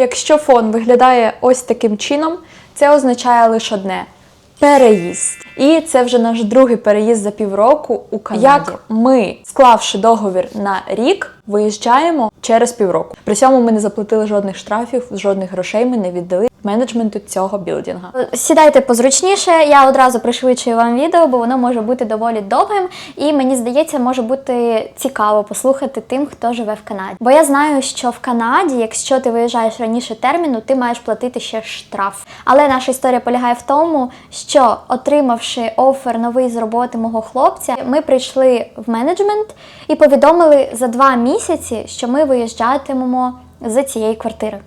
Якщо фон виглядає ось таким чином, це означає лише одне переїзд. І це вже наш другий переїзд за півроку у Канаді. Як ми, склавши договір на рік, виїжджаємо через півроку. При цьому ми не заплатили жодних штрафів, жодних грошей ми не віддали менеджменту цього білдинга. Сідайте позручніше, я одразу пришвидшую вам відео, бо воно може бути доволі довгим, і мені здається, може бути цікаво послухати тим, хто живе в Канаді. Бо я знаю, що в Канаді, якщо ти виїжджаєш раніше терміну, ти маєш платити ще штраф. Але наша історія полягає в тому, що отримавши офер новий з роботи мого хлопця, ми прийшли в менеджмент і повідомили за два місяці, що ми виїжджатимемо з цієї квартири.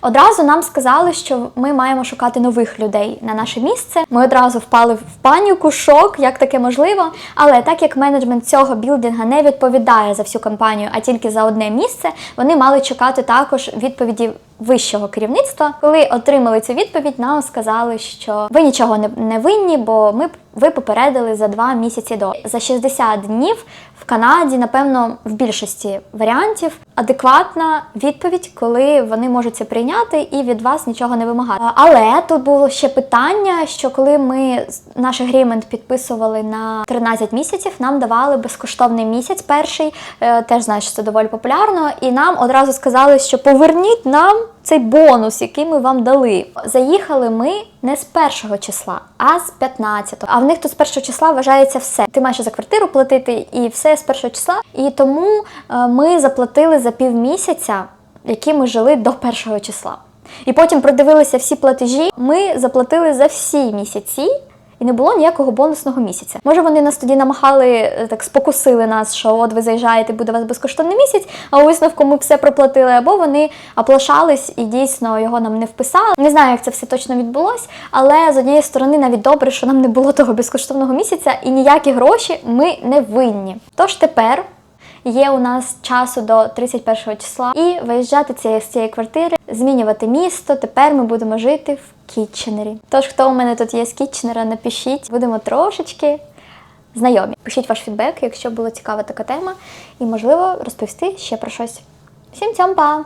Одразу нам сказали, що ми маємо шукати нових людей на наше місце. Ми одразу впали в паніку, шок, як таке можливо. Але так як менеджмент цього білдинга не відповідає за всю компанію, а тільки за одне місце, вони мали чекати також відповіді вищого керівництва. Коли отримали цю відповідь, нам сказали, що ви нічого не, винні, бо ми ви попередили за два місяці до за 60 днів в Канаді, напевно, в більшості варіантів адекватна відповідь, коли вони можуть це прийняти і від вас нічого не вимагати. Але тут було ще питання, що коли ми наш агрімент підписували на 13 місяців, нам давали безкоштовний місяць перший, е, теж знаєш, це доволі популярно, і нам одразу сказали, що поверніть нам цей бонус, який ми вам дали. Заїхали ми не з першого числа, а з 15-го. А в них тут з першого числа вважається все. Ти маєш за квартиру платити і все з першого числа. І тому е, ми заплатили за півмісяця, які ми жили до першого числа. І потім продивилися всі платежі. Ми заплатили за всі місяці. І не було ніякого бонусного місяця. Може, вони нас тоді намагали е, так спокусили нас, що от ви заїжджаєте, буде у вас безкоштовний місяць, а у висновку ми все проплатили, або вони оплашались і дійсно його нам не вписали. Не знаю, як це все точно відбулось, але з однієї сторони навіть добре, що нам не було того безкоштовного місяця, і ніякі гроші ми не винні. Тож тепер. Є у нас часу до 31 числа і виїжджати з цієї квартири, змінювати місто. Тепер ми будемо жити в Кітченері. Тож, хто у мене тут є з Кітченера, напишіть, будемо трошечки знайомі. Пишіть ваш фідбек, якщо була цікава така тема, і можливо розповісти ще про щось. Всім цьом па!